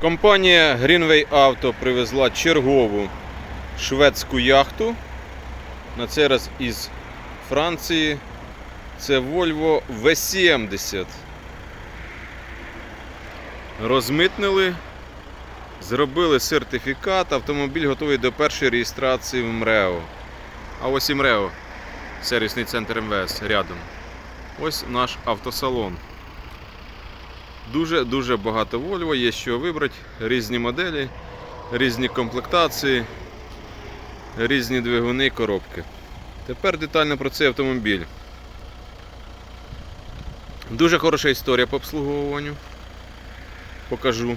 Компанія Greenway Auto привезла чергову шведську яхту. На цей раз із Франції. Це Volvo V70. Розмитнили, зробили сертифікат, автомобіль готовий до першої реєстрації в МРЕО. А ось і МРЕО, сервісний центр МВС рядом. Ось наш автосалон. Дуже-дуже багато Volvo, є що вибрати, різні моделі, різні комплектації, різні двигуни і коробки. Тепер детально про цей автомобіль. Дуже хороша історія по обслуговуванню. Покажу.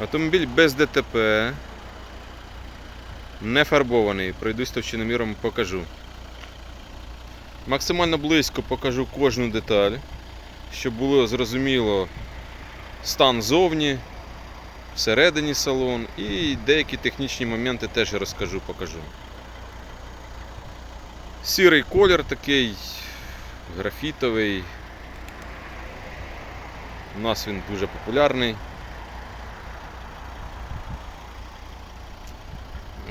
Автомобіль без ДТП. Не фарбований. Пройдусь товщиноміром покажу. Максимально близько покажу кожну деталь, щоб було зрозуміло стан зовні, всередині салон і деякі технічні моменти теж розкажу, покажу. Сірий колір такий, графітовий. У нас він дуже популярний.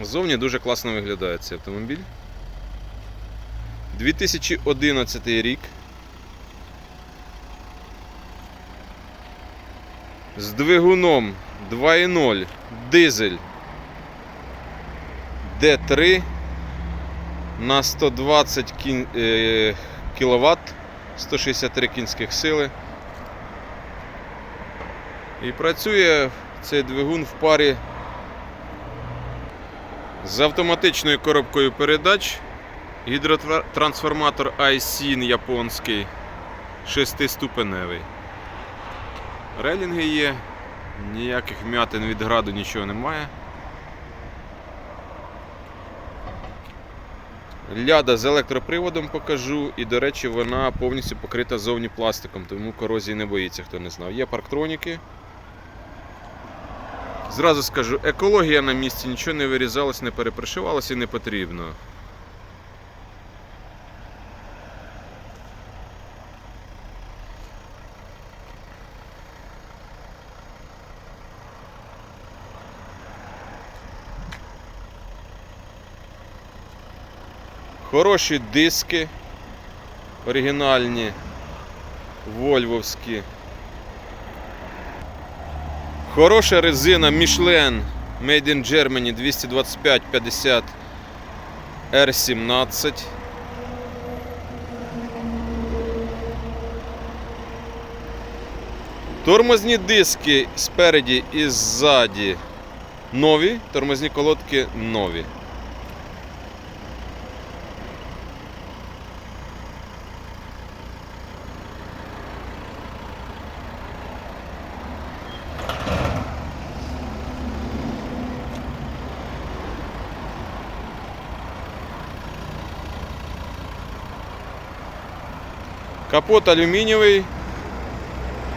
Зовні дуже класно виглядає цей автомобіль. 2011 рік. З двигуном 2.0 дизель D3 на 120 кін... е... кВт, 163 кінських сили. І працює цей двигун в парі з автоматичною коробкою передач. Гідротрансформатор iSyn японський, шестиступеневий. Релінги є, ніяких м'ятин від граду нічого немає. Ляда з електроприводом покажу, і, до речі, вона повністю покрита зовні пластиком, тому корозії не боїться, хто не знав. Є парктроніки. Зразу скажу, екологія на місці, нічого не вирізалось, не перепришивалось і не потрібно. Хороші диски оригінальні, вольвовські. Хороша резина Michelin Made in Germany 225-50 R17. Тормозні диски спереді і ззаді нові, тормозні колодки нові. Капот алюмінієвий,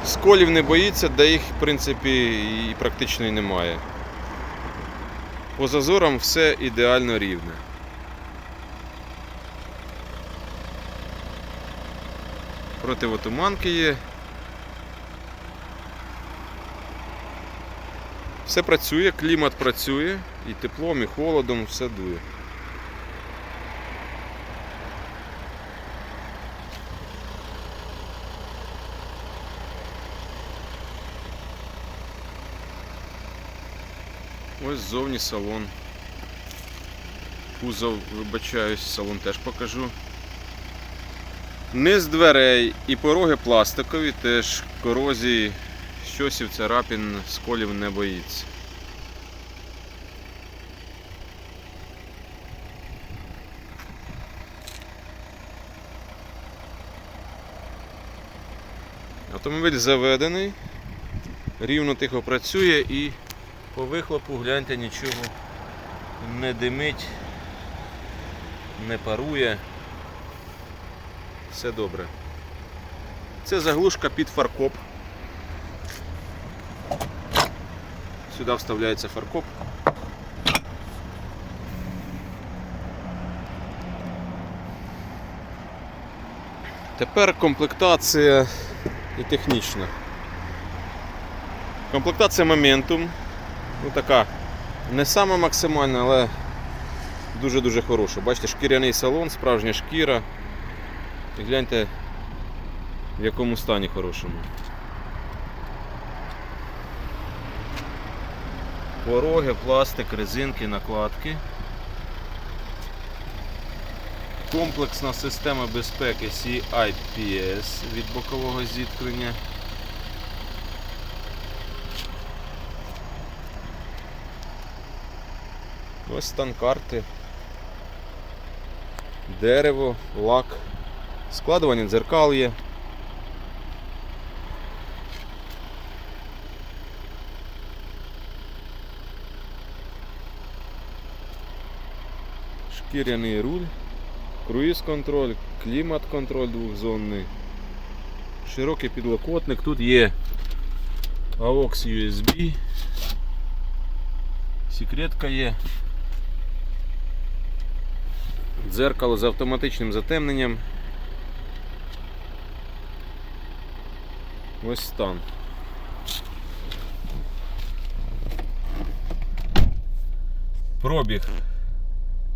сколів не боїться, де їх в принципі і практично і немає. По зазорам все ідеально рівне. Противотуманки є. Все працює, клімат працює, і теплом, і холодом все дує. Ось ззовні салон. Кузов, вибачаюсь, салон теж покажу. Низ дверей і пороги пластикові, теж корозії, щосів царапін, сколів не боїться. Автомобіль заведений, рівно тихо працює і по вихлопу гляньте нічого не димить, не парує. Все добре. Це заглушка під фаркоп. Сюди вставляється фаркоп. Тепер комплектація і технічна. Комплектація Momentum. Ну така не сама максимальна, але дуже-дуже хороша. Бачите, шкіряний салон, справжня шкіра. І гляньте, в якому стані хорошому. Пороги, пластик, резинки, накладки. Комплексна система безпеки CIPS від бокового зіткнення. Ось стан карти. Дерево, лак, складування дзеркал є. Шкіряний руль, круїз-контроль, клімат-контроль двохзонний, широкий підлокотник. Тут є AUX USB, секретка є. Дзеркало з автоматичним затемненням. Ось стан. Пробіг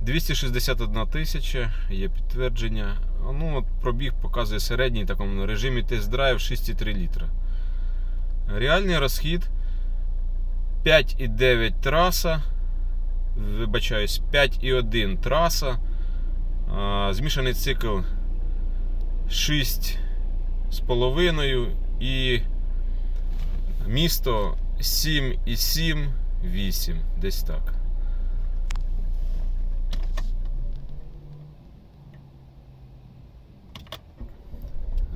261 тисяча, є підтвердження. Ну, от пробіг показує середній такому режимі тест-драйв 6,3 літра. Реальний розхід 5,9 траса. Вибачаюсь, 5,1 траса. Змішаний цикл 6 з половиною і місто 7,7, 8, десь так.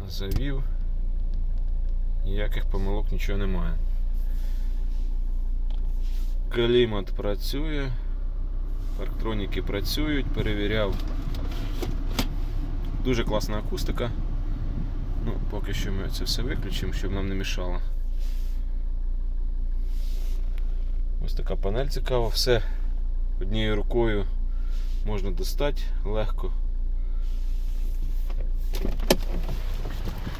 Завів. Ніяких помилок нічого немає. Клімат працює. Парктроніки працюють, перевіряв. Дуже класна акустика. Ну, поки що ми це все виключимо, щоб нам не мішало. Ось така панель цікава, все однією рукою можна достати легко.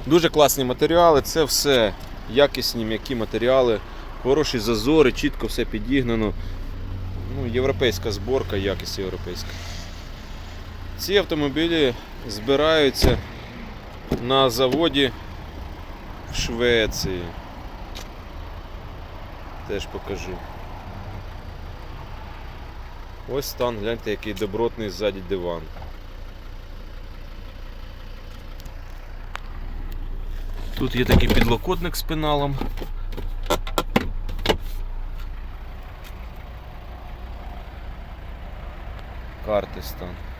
Дуже класні матеріали, це все якісні м'які матеріали, хороші зазори, чітко все підігнано. Ну, європейська зборка, якість європейська. Ці автомобілі збираються на заводі в Швеції. Теж покажу. Ось стан, гляньте, який добротний ззаді диван. Тут є такий підлокотник з пеналом. Карти стан.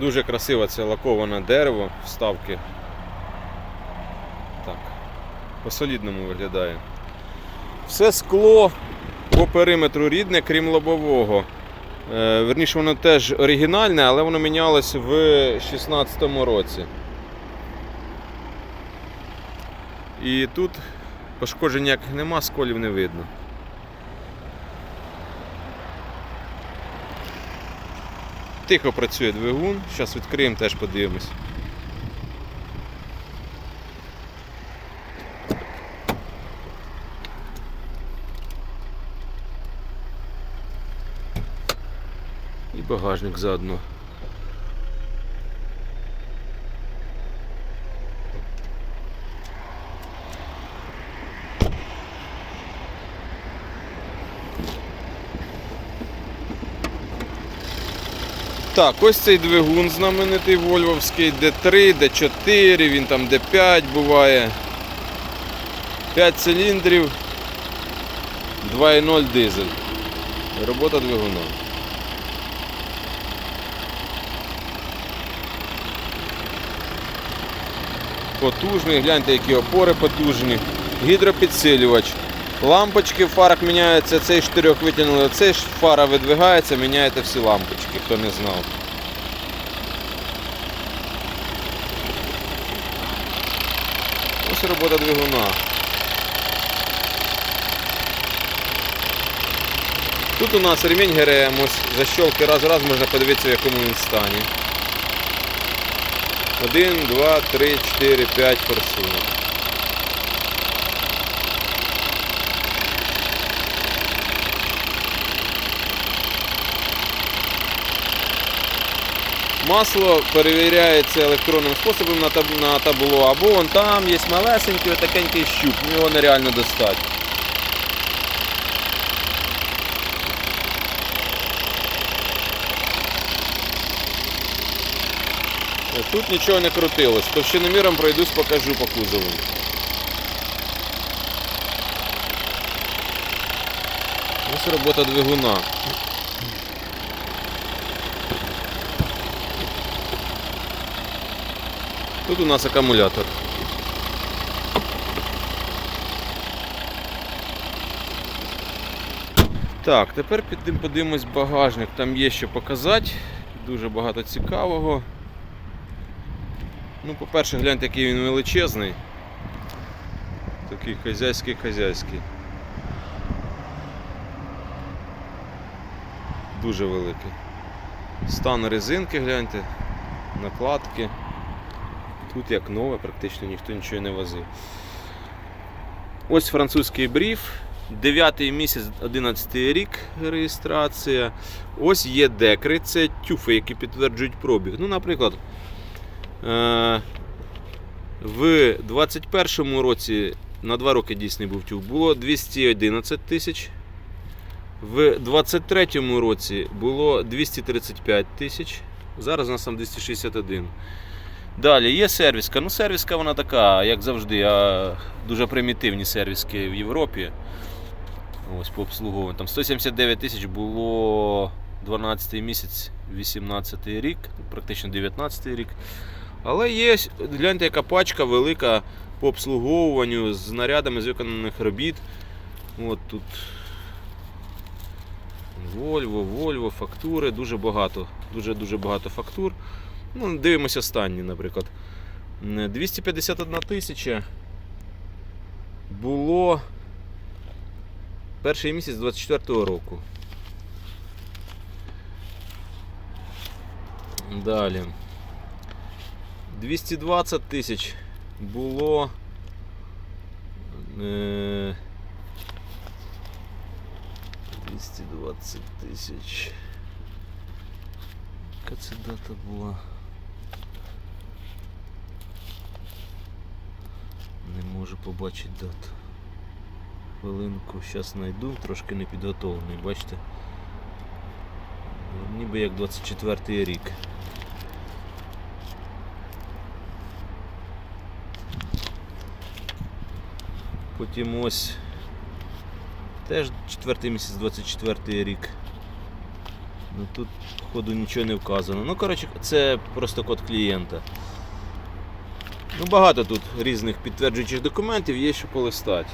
Дуже красиве це лаковане дерево, вставки. Так, по-солідному виглядає. Все скло по периметру рідне, крім лобового. Е, верніше, воно теж оригінальне, але воно мінялось в 2016 році. І тут пошкоджень ніяких нема, сколів не видно. Тихо працює двигун, зараз відкриємо, теж подивимось. І багажник заодно. Так, ось цей двигун знаменитий Вольвовський D3, D4, він там D5 буває. 5 циліндрів, 2.0 дизель. Робота двигуна. Потужний, гляньте, які опори потужні. Гідропідсилювач. Лампочки в фарах міняються, цей штирьок витягнули, цей фара видвигається, міняєте всі лампочки, хто не знав. Ось робота двигуна. Тут у нас ремінь ГРМ, ось защолки раз раз можна подивитися в якому він стані. Один, два, три, чотири, п'ять форсунок. Масло перевіряється електронним способом на, таб- на табло, або вон там є малесенький отакенький щуп, його нереально достати. Тут нічого не крутилось. Товщиноміром пройдусь, покажу по кузову. Ось робота двигуна. Тут у нас акумулятор. Так, тепер подивимось багажник. Там є що показати. Дуже багато цікавого. Ну, по-перше, гляньте, який він величезний. Такий хазяйський хазяйський. Дуже великий. Стан резинки, гляньте, накладки. Тут як нове, практично ніхто нічого не возив. Ось французький бриф. 9 місяць, 11 рік реєстрація. Ось є декри, це тюфи, які підтверджують пробіг. Ну, наприклад, е, в 21 році на 2 роки дійсний був тюф, було 211 тисяч. В 23 році було 235 тисяч. Зараз у нас там 261. Далі є сервіска. Ну, сервіска вона така, як завжди, а дуже примітивні сервіски в Європі. Ось по обслуговуванню. Там 179 тисяч було 12 місяць, 18 рік, практично 19 рік. Але є, гляньте, яка пачка велика по обслуговуванню з нарядами з виконаних робіт. От тут Volvo, Volvo, фактури, дуже багато. Дуже-дуже багато фактур. Ну, дивимося останні, наприклад. М, 251 тисяча було перший місяць 24-го року. Далі. 220 тисяч було. Е, 220 тисяч. Яка це дата була? Не можу побачити дату. Хвилинку зараз знайду, трошки не підготовлений, бачите? Ну, Ніби як 24 й рік. Потім ось теж четвертий місяць 24 рік. Ну тут, походу, нічого не вказано. Ну, коротше, це просто код клієнта. Ну, багато тут різних підтверджуючих документів, є що полистати.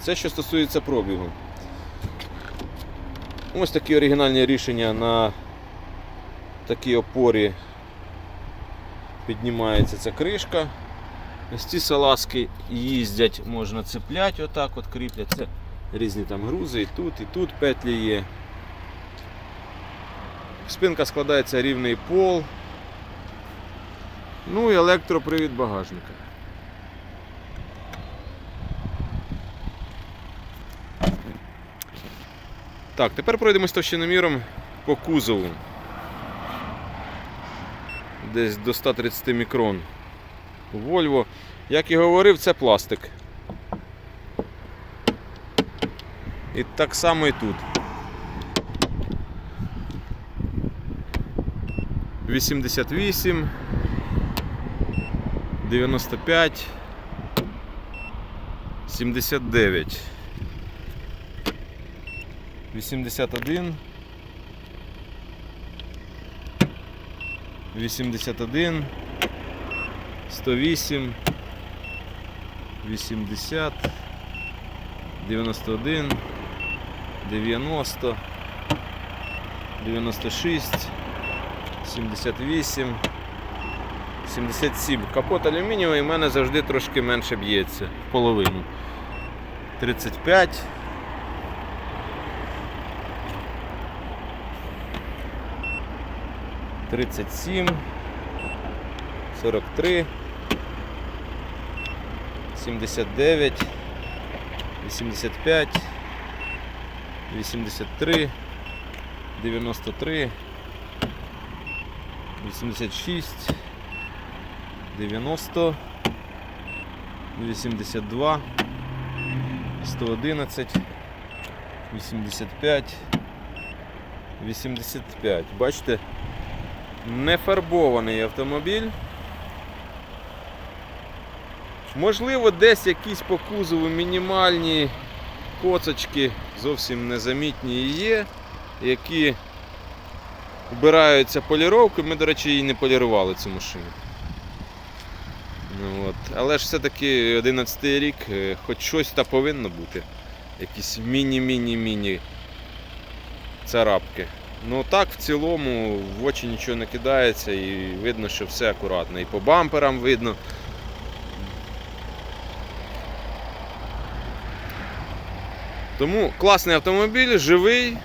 Це що стосується пробігу. Ось такі оригінальні рішення на такій опорі піднімається ця кришка. Ось ці салазки їздять, можна цепляти, отак от кріплять. Це різні там грузи, і тут, і тут петлі є. Спинка складається рівний пол. Ну і електропривід багажника. Так, тепер пройдемось товщиноміром по кузову. Десь до 130 мікрон. Volvo. Як і говорив, це пластик. І так само і тут. 88, 95, 79. 81. 81. 108. 80. 91. 90. 96. 78. 77. Капот алюмінієвий у мене завжди трошки менше б'ється. В половину. 35. Тридцять сім, сорок три, сімдесят дев'ять, вісімдесят п'ять, вісімдесят три, дев'яносто три, вісімдесят шість, дев'яносто, вісімдесят два, сто одинадцять, вісімдесят п'ять, вісімдесят п'ять. Бачите? Нефарбований автомобіль. Можливо, десь якісь по кузову мінімальні коцочки зовсім незамітні і є, які вбираються поліровкою. Ми, до речі, її не полірували цю машину. Ну, от. Але ж все-таки 11 рік, е, хоч щось та повинно бути. Якісь міні-міні-міні царапки. Ну так, в цілому в очі нічого не кидається і видно, що все акуратно. І по бамперам видно. Тому класний автомобіль, живий,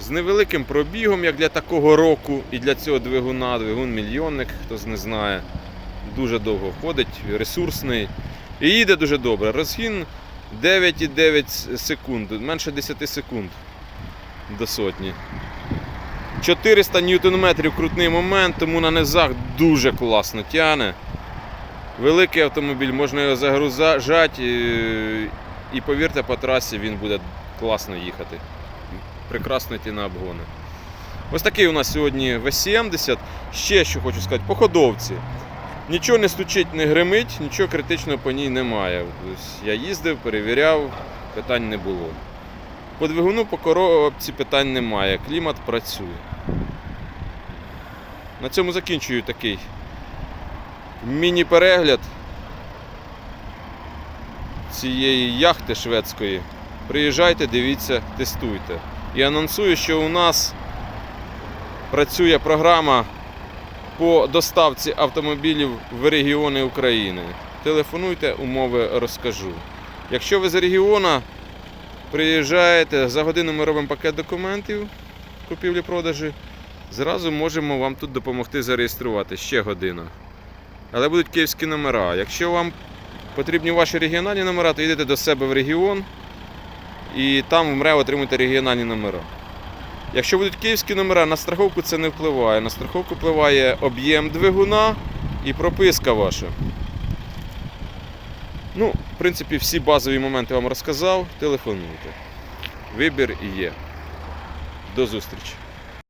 з невеликим пробігом, як для такого року, і для цього двигуна. Двигун мільйонник, хтось не знає. Дуже довго ходить, ресурсний. І їде дуже добре. Розгін 9,9 секунд, менше 10 секунд до сотні. 400 ньютон-метрів крутний момент, тому на низах дуже класно тяне. Великий автомобіль, можна його загружати і, повірте, по трасі він буде класно їхати. Прекрасно йти на обгони. Ось такий у нас сьогодні V70. Ще що хочу сказати, по ходовці. Нічого не стучить, не гримить, нічого критичного по ній немає. Я їздив, перевіряв, питань не було. По двигуну по коробці питань немає. Клімат працює. На цьому закінчую такий міні-перегляд цієї яхти шведської. Приїжджайте, дивіться, тестуйте. І анонсую, що у нас працює програма по доставці автомобілів в регіони України. Телефонуйте, умови розкажу. Якщо ви з регіона, приїжджаєте, за годину ми робимо пакет документів купівлі-продажі. Зразу можемо вам тут допомогти зареєструвати ще година. Але будуть київські номера. Якщо вам потрібні ваші регіональні номера, то йдете до себе в регіон і там в МРЕО отримуєте регіональні номера. Якщо будуть київські номера, на страховку це не впливає. На страховку впливає об'єм двигуна і прописка ваша. Ну, в принципі, всі базові моменти вам розказав. Телефонуйте. Вибір є. До зустрічі.